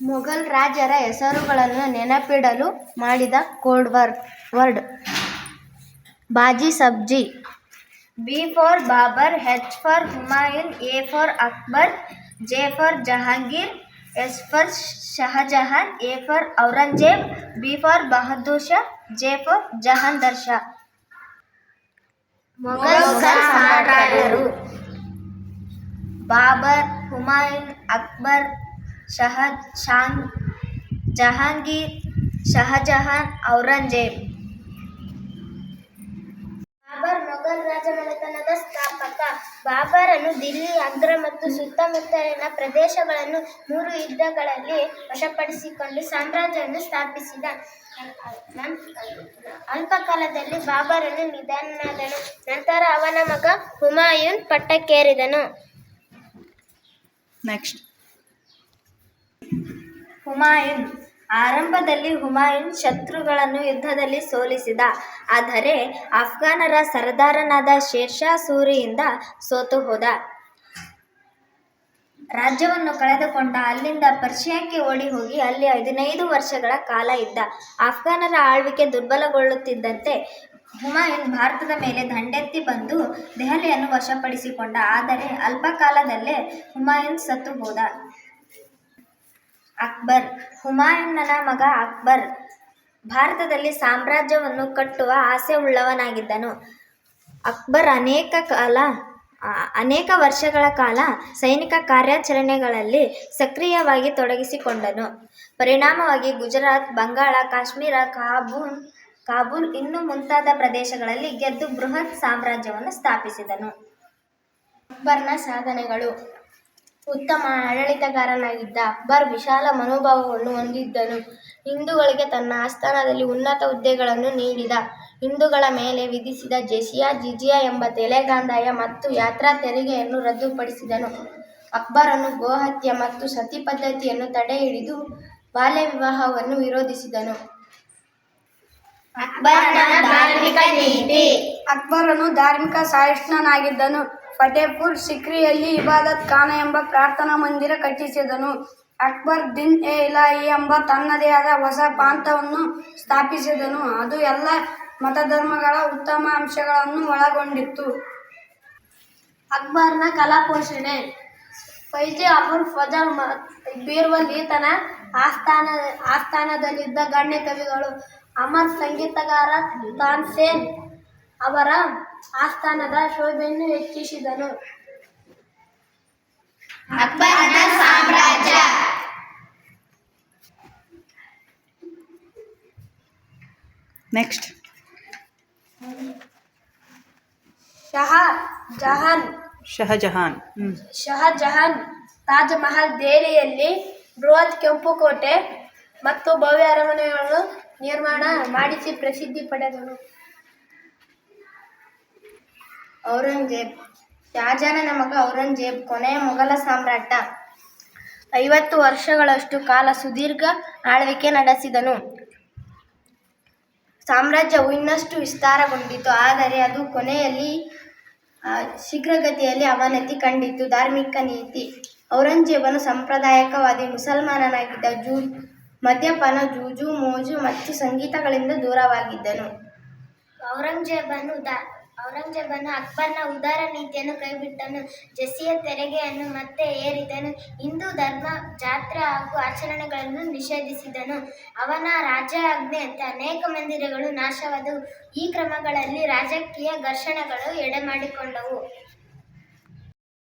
ಮೊಘಲ್ ರಾಜರ ಹೆಸರುಗಳನ್ನು ನೆನಪಿಡಲು ಮಾಡಿದ ಕೋಡ್ ವರ್ಡ್ ವರ್ಡ್. ಬಾಜಿ ಸಬ್ಜಿ. B for Babur H for Humayun A for Akbar J for Jahangir S for Shah Jahan A for Aurangzeb B for Bahadur Shah J for Jahandar Shah. Mughal ಸಾಮ್ರಾಟರು Babur Humayun Akbar ಶಹ ಶಾನ್, ಜಹಾಂಗೀರ್, ಶಹಜಹಾನ್ ಔರಂಗಜೇಬ್. ಬಾಬರ್ ಮೊಘಲ್ ರಾಜಮನೆತನದ ಸ್ಥಾಪಕ. ಬಾಬರನು ದಿಲ್ಲಿ ಅಗ್ರ ಮತ್ತು ಸುತ್ತಮುತ್ತಲಿನ ಪ್ರದೇಶಗಳನ್ನು ಮೂರು ಯುದ್ಧಗಳಲ್ಲಿ ವಶಪಡಿಸಿಕೊಂಡು ಸಾಮ್ರಾಜ್ಯವನ್ನು ಸ್ಥಾಪಿಸಿದ. ಅಲ್ಪಕಾಲದಲ್ಲಿ ಬಾಬರನು ನಿಧನನಾದನು. ನಂತರ ಅವನ ಮಗ ಹುಮಾಯೂನ್ ಪಟ್ಟಕ್ಕೇರಿದನು. ನೆಕ್ಸ್ಟ್ ಹುಮಾಯೂನ್. ಆರಂಭದಲ್ಲಿ ಹುಮಾಯೂನ್ ಶತ್ರುಗಳನ್ನು ಯುದ್ಧದಲ್ಲಿ ಸೋಲಿಸಿದ. ಆದರೆ ಅಫ್ಘಾನರ ಸರದಾರನಾದ ಶೇರ್ಷಾ ಸೂರಿಯಿಂದ ಸೋತು ಹೋದ. ರಾಜ್ಯವನ್ನು ಕಳೆದುಕೊಂಡ ಅಲ್ಲಿಂದ ಪರ್ಷಿಯಾಕ್ಕೆ ಓಡಿ ಹೋಗಿ ಅಲ್ಲಿ ಹದಿನೈದು ವರ್ಷಗಳ ಕಾಲ ಇದ್ದ. ಅಫ್ಘಾನರ ಆಳ್ವಿಕೆ ದುರ್ಬಲಗೊಳ್ಳುತ್ತಿದ್ದಂತೆ ಹುಮಾಯೂನ್ ಭಾರತದ ಮೇಲೆ ದಂಡೆತ್ತಿ ಬಂದು ದೆಹಲಿಯನ್ನು ವಶಪಡಿಸಿಕೊಂಡ. ಆದರೆ ಅಲ್ಪ ಕಾಲದಲ್ಲೇ ಹುಮಾಯೂನ್ ಸತ್ತು ಹೋದ. ಅಕ್ಬರ್, ಹುಮಾಯೂನನ ಮಗ ಅಕ್ಬರ್. ಭಾರತದಲ್ಲಿ ಸಾಮ್ರಾಜ್ಯವನ್ನು ಕಟ್ಟುವ ಆಸೆ ಉಳ್ಳವನಾಗಿದ್ದನು. ಅಕ್ಬರ್ ಅನೇಕ ಕಾಲ ಅನೇಕ ವರ್ಷಗಳ ಕಾಲ ಸೈನಿಕ ಕಾರ್ಯಾಚರಣೆಗಳಲ್ಲಿ ಸಕ್ರಿಯವಾಗಿ ತೊಡಗಿಸಿಕೊಂಡನು. ಪರಿಣಾಮವಾಗಿ ಗುಜರಾತ್, ಬಂಗಾಳ, ಕಾಶ್ಮೀರ ಕಾಬೂನ್ ಕಾಬೂಲ್ ಇನ್ನೂ ಮುಂತಾದ ಪ್ರದೇಶಗಳಲ್ಲಿ ಗೆದ್ದು ಬೃಹತ್ ಸಾಮ್ರಾಜ್ಯವನ್ನು ಸ್ಥಾಪಿಸಿದನು. ಅಕ್ಬರ್ನ ಸಾಧನೆಗಳು ಉತ್ತಮ ಆಡಳಿತಗಾರನಾಗಿದ್ದ ಅಕ್ಬರ್ ವಿಶಾಲ ಮನೋಭಾವವನ್ನು ಹೊಂದಿದ್ದನು. ಹಿಂದೂಗಳಿಗೆ ತನ್ನ ಆಸ್ಥಾನದಲ್ಲಿ ಉನ್ನತ ಹುದ್ದೆಗಳನ್ನು ನೀಡಿದ, ಹಿಂದೂಗಳ ಮೇಲೆ ವಿಧಿಸಿದ ಜೆಸಿಯಾ, ಜಿಜಿಯಾ ಎಂಬ ತೆಲೆಗಾಂದಾಯ ಮತ್ತು ಯಾತ್ರಾ ತೆರಿಗೆಯನ್ನು ರದ್ದುಪಡಿಸಿದನು. ಅಕ್ಬರನು ಗೋಹತ್ಯೆ ಮತ್ತು ಸತಿ ಪದ್ಧತಿಯನ್ನು ತಡೆಹಿಡಿದು ಬಾಲ್ಯ ವಿವಾಹವನ್ನು ವಿರೋಧಿಸಿದನು. ಅಕ್ಬರನ ಧಾರ್ಮಿಕ ನೀತಿ. ಅಕ್ಬರನು ಧಾರ್ಮಿಕ ಸಹಿಷ್ಣುನಾಗಿದ್ದನು. ಫತೇಪುರ್ ಸಿಕ್ರಿಯಲ್ಲಿ ಇಬಾದತ್ ಖಾನ ಎಂಬ ಪ್ರಾರ್ಥನಾ ಮಂದಿರ ಕಟ್ಟಿಸಿದನು. ಅಕ್ಬರ್ ದಿನ್ ಎ ಇಲಾಹಿ ಎಂಬ ತನ್ನದೇ ಆದ ಹೊಸ ಪ್ರಾಂತವನ್ನು ಸ್ಥಾಪಿಸಿದನು. ಅದು ಎಲ್ಲ ಮತಧರ್ಮಗಳ ಉತ್ತಮ ಅಂಶಗಳನ್ನು ಒಳಗೊಂಡಿತ್ತು. ಅಕ್ಬರ್ನ ಕಲಾಪೋಷಣೆ. ಫೈಜಿ ಅಬುಲ್ ಫಜಲ್ ಬೀರ್ಬಲ್ ಈತನ ಆಸ್ಥಾನ ಆಸ್ಥಾನದಲ್ಲಿದ್ದ ಗಣ್ಯ ಕವಿಗಳು ಅಮರ್ ಸಂಗೀತಗಾರ ತಾನ್ಸೇನ್ ಅವರ ಆಸ್ಥಾನದ ಶೋಭೆಯನ್ನು ಹೆಚ್ಚಿಸಿದನು. ಅಕ್ಬರನ ಸಾಮ್ರಾಜ್ಯ. ನೆಕ್ಸ್ಟ್ ಶಹ ಜಹಾನ್. ಶಹಜಹಾನ್ ಹ್ಞೂ ಶಹಜಹಾನ್ ತಾಜ್ ಮಹಲ್ ದೆಹಲಿಯಲ್ಲಿ ಬೃಹತ್ ಕೆಂಪು ಕೋಟೆ ಮತ್ತು ಭವ್ಯ ಅರಮನೆಗಳನ್ನು ನಿರ್ಮಾಣ ಮಾಡಿಸಿ ಪ್ರಸಿದ್ಧಿ ಪಡೆದನು. ಔರಂಗಜೇಬ್. ಶಹಜಾನನ ಮಗ ಔರಂಗಜೇಬ್, ಕೊನೆಯ ಮೊಘಲ ಸಾಮ್ರಾಟ. ಐವತ್ತು ವರ್ಷಗಳಷ್ಟು ಕಾಲ ಸುದೀರ್ಘ ಆಳ್ವಿಕೆ ನಡೆಸಿದನು. ಸಾಮ್ರಾಜ್ಯವು ಇನ್ನಷ್ಟು ವಿಸ್ತಾರಗೊಂಡಿತು, ಆದರೆ ಅದು ಕೊನೆಯಲ್ಲಿ ಶೀಘ್ರಗತಿಯಲ್ಲಿ ಅವನತಿ ಕಂಡಿತು. ಧಾರ್ಮಿಕ ನೀತಿ. ಔರಂಗಜೇಬನು ಸಂಪ್ರದಾಯಕವಾದಿ, ಮುಸಲ್ಮಾನನಾಗಿದ್ದ ಜೂ, ಮದ್ಯಪಾನ, ಜೂಜು, ಮೋಜು ಮತ್ತು ಸಂಗೀತಗಳಿಂದ ದೂರವಾಗಿದ್ದನು. ಔರಂಗಜೇಬನು ದ ಔರಂಗಜೇಬನು ಅಕ್ಬರ್ನ ಉದಾರ ನೀತಿಯನ್ನು ಕೈಬಿಟ್ಟನು ಜಸಿಯ ತೆರಿಗೆಯನ್ನು ಮತ್ತೆ ಏರಿದನು, ಹಿಂದೂ ಧರ್ಮ, ಜಾತ್ರೆ ಹಾಗೂ ಆಚರಣೆಗಳನ್ನು ನಿಷೇಧಿಸಿದನು. ಅವನ ರಾಜ್ಯಾಜ್ಞೆಯಂತೆ ಅನೇಕ ಮಂದಿರಗಳು ನಾಶವಾದವು. ಈ ಕ್ರಮಗಳಲ್ಲಿ ರಾಜಕೀಯ ಘರ್ಷಣೆಗಳು ಎಡೆಮಾಡಿಕೊಂಡವು.